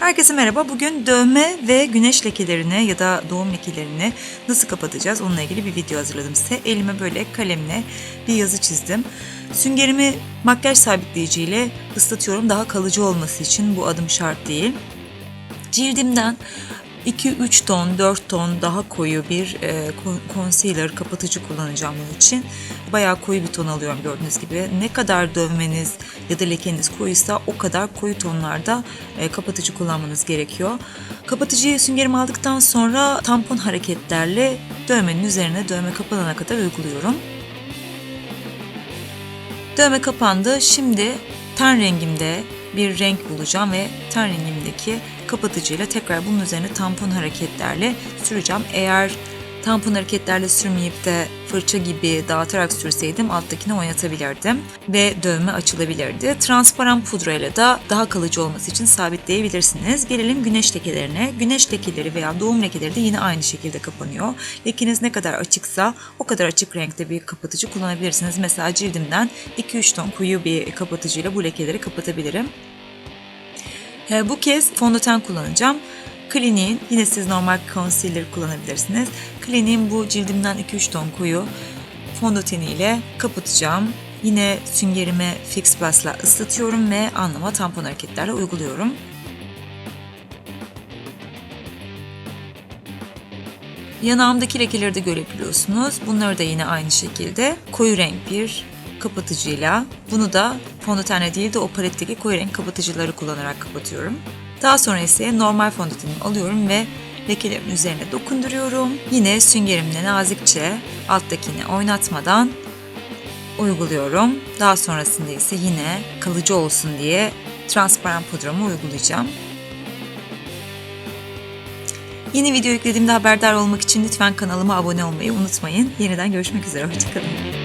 Herkese merhaba. Bugün dövme ve güneş lekelerini ya da doğum lekelerini nasıl kapatacağız onunla ilgili bir video hazırladım size. Elime böyle kalemle bir yazı çizdim. Süngerimi makyaj sabitleyiciyle ıslatıyorum daha kalıcı olması için bu adım şart değil. Cildimden 2-3 ton, 4 ton daha koyu bir e, con- concealer kapatıcı kullanacağım bunun için. Bayağı koyu bir ton alıyorum gördüğünüz gibi. Ne kadar dövmeniz ya da lekeniz koyuysa o kadar koyu tonlarda e, kapatıcı kullanmanız gerekiyor. Kapatıcıyı süngerimi aldıktan sonra tampon hareketlerle dövmenin üzerine dövme kapanana kadar uyguluyorum. Dövme kapandı. Şimdi ten rengimde bir renk bulacağım ve ten rengimdeki kapatıcıyla tekrar bunun üzerine tampon hareketlerle süreceğim. Eğer tampon hareketlerle sürmeyip de fırça gibi dağıtarak sürseydim alttakini oynatabilirdim ve dövme açılabilirdi. Transparan pudrayla da daha kalıcı olması için sabitleyebilirsiniz. Gelelim güneş lekelerine. Güneş lekeleri veya doğum lekeleri de yine aynı şekilde kapanıyor. Lekeniz ne kadar açıksa o kadar açık renkte bir kapatıcı kullanabilirsiniz. Mesela cildimden 2-3 ton koyu bir kapatıcıyla bu lekeleri kapatabilirim. E, Bu kez fondöten kullanacağım. Clinique'in yine siz normal concealer kullanabilirsiniz. Clinique'in bu cildimden 2-3 ton koyu fondöteniyle kapatacağım. Yine süngerimi Fix Plus'la ıslatıyorum ve anlama tampon hareketlerle uyguluyorum. Yanağımdaki lekeleri de görebiliyorsunuz. Bunları da yine aynı şekilde koyu renk bir kapatıcıyla bunu da fondötenle değil de o paletteki koyu renk kapatıcıları kullanarak kapatıyorum. Daha sonra ise normal fondötenimi alıyorum ve lekelerin üzerine dokunduruyorum. Yine süngerimle nazikçe alttakini oynatmadan uyguluyorum. Daha sonrasında ise yine kalıcı olsun diye transparan pudramı uygulayacağım. Yeni video yüklediğimde haberdar olmak için lütfen kanalıma abone olmayı unutmayın. Yeniden görüşmek üzere. Hoşçakalın.